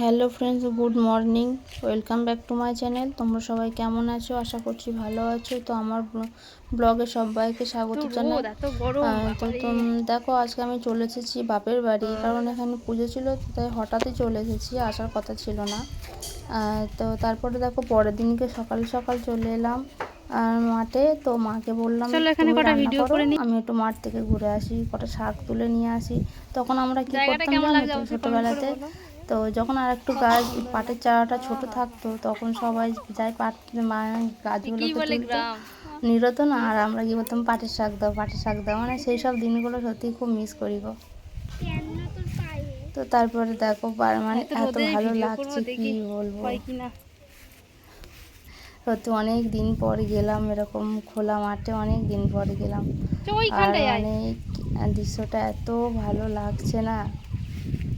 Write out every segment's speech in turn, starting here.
Hello friends good morning. Welcome back to my channel. তোমরা সবাই কেমন আছো? আশা করছি ভালো আছো। তো আমার ব্লগে সবাইকে স্বাগত জানাই। তো দেখো আজকে আমি চলে এসেছি বাপের বাড়ি কারণ এখানে পুজো ছিল তো তাই হঠাৎই চলে এসেছি আসার কথা ছিল না। তো তারপরে দেখো পরের দিনকে সকাল সকাল চলে এলাম আর মাঠে। তো মাকে বললাম এখানে কটা ভিডিও করে নিই। আমি একটু মাঠ থেকে ঘুরে আসি কটা শাক তুলে নিয়ে আসি। তখন আমরা কি করতাম ছোটবেলাতে। তো যখন আর একটু গাছ পাটের চারাটা ছোট থাকতো তখন সবাই যাই পাট মানে গাছগুলোকে গ্রাম? নিরত না আর আমরা কি করতাম পাটের শাক দাও পাটের শাক দাও। মানে সেই সব দিনগুলো সত্যি খুব মিস করি গো। তো তারপরে দেখো মানে এত ভালো লাগছে কি বলব? সত্যি অনেক দিন পর গেলাম এরকম খোলা মাঠে অনেক দিন পর গেলাম। আর আয়। মানে দৃশ্যটা এত ভালো লাগছে না।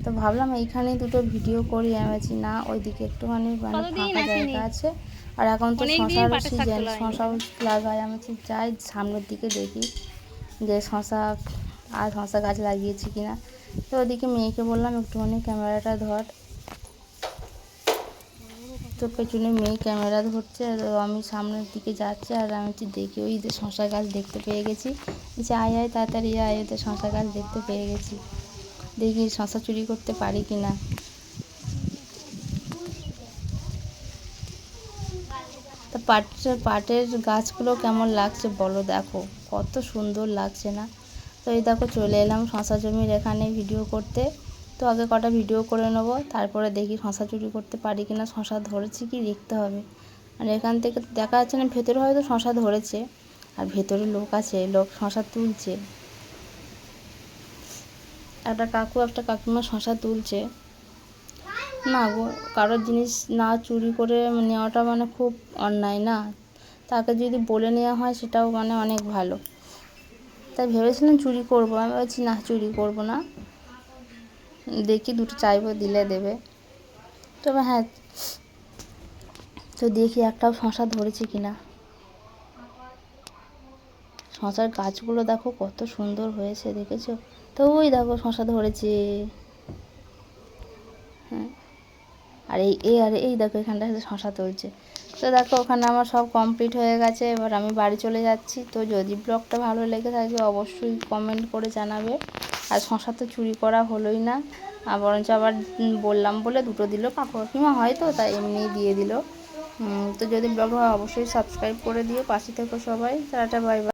তো ভাবলাম এইখানেই দুটো ভিডিও করি আমি না ওইদিকে একটুখানি মানে ফাঁকা জায়গা আছে। আর এখন তো শশার সিজন শশাও লাগাই আমি যাই সামনের দিকে দেখি যে শশা আর শশা গাছ লাগিয়েছি কিনা তো ওদিকে মেয়েকে বললাম একটুখানি ক্যামেরাটা ধর। তো পেছনে মেয়ে ক্যামেরা ধরছে আর আমি সামনের দিকে যাচ্ছি আর আমি হচ্ছে দেখি ওই যে শশা গাছ দেখতে পেয়ে গেছি। যে আয় আয় তাড়াতাড়ি আয় ওই যে শশা গাছ দেখতে পেয়ে গেছি। দেখি শশা চুরি করতে পারি কি না তা পাটের পাটের গাছগুলো কেমন লাগছে বলো দেখো। কত সুন্দর লাগছে না? তো এই দেখো চলে এলাম শশা জমির এখানে ভিডিও করতে। তো আগে কটা ভিডিও করে নেব, তারপরে দেখি শশা চুরি করতে পারি কিনা, শশা ধরেছি কি দেখতে হবে। আর এখান থেকে দেখা যাচ্ছে না, ভেতরে হয়তো শশা ধরেছে। আর ভেতরে লোক আছে, লোক শশা তুলছে। একটা কাকু, একটা কাকিমা শশা তুলছে। না গো, কারোর জিনিস না চুরি করে নেওয়াটা মানে খুব অন্যায় না? তাকে যদি বলে নেওয়া হয় সেটাও মানে অনেক ভালো। তাই ভেবেছিলাম চুরি করব, আমি বলছি না চুরি করব না। দেখি দুটো চাইব, দিলে দেবে। তবে হ্যাঁ তো দেখি একটাও শশা ধরেছে কিনা। শশার গাছগুলো দেখো কত সুন্দর হয়েছে, দেখেছ? তো ওই দেখো শশা ধরেছে। হ্যাঁ। আর এই এই, আর এই দেখো এখানটা শশা তুলছে তো দেখো ওখানে আমার সব কমপ্লিট হয়ে গেছে, এবার আমি বাড়ি চলে যাচ্ছি। তো যদি ব্লগটা ভালো লেগে থাকে অবশ্যই কমেন্ট করে জানাবে। আর শশা তো চুরি করা হলোই না। আর বরঞ্চ আবার বললাম বলে দুটো দিল কাকু কাকিমা হয়তো, তাই এমনিই দিয়ে দিল। তো যদি ব্লগ হয় অবশ্যই সাবস্ক্রাইব করে দিও। পাশে থেকো সবাই। Tata bye bye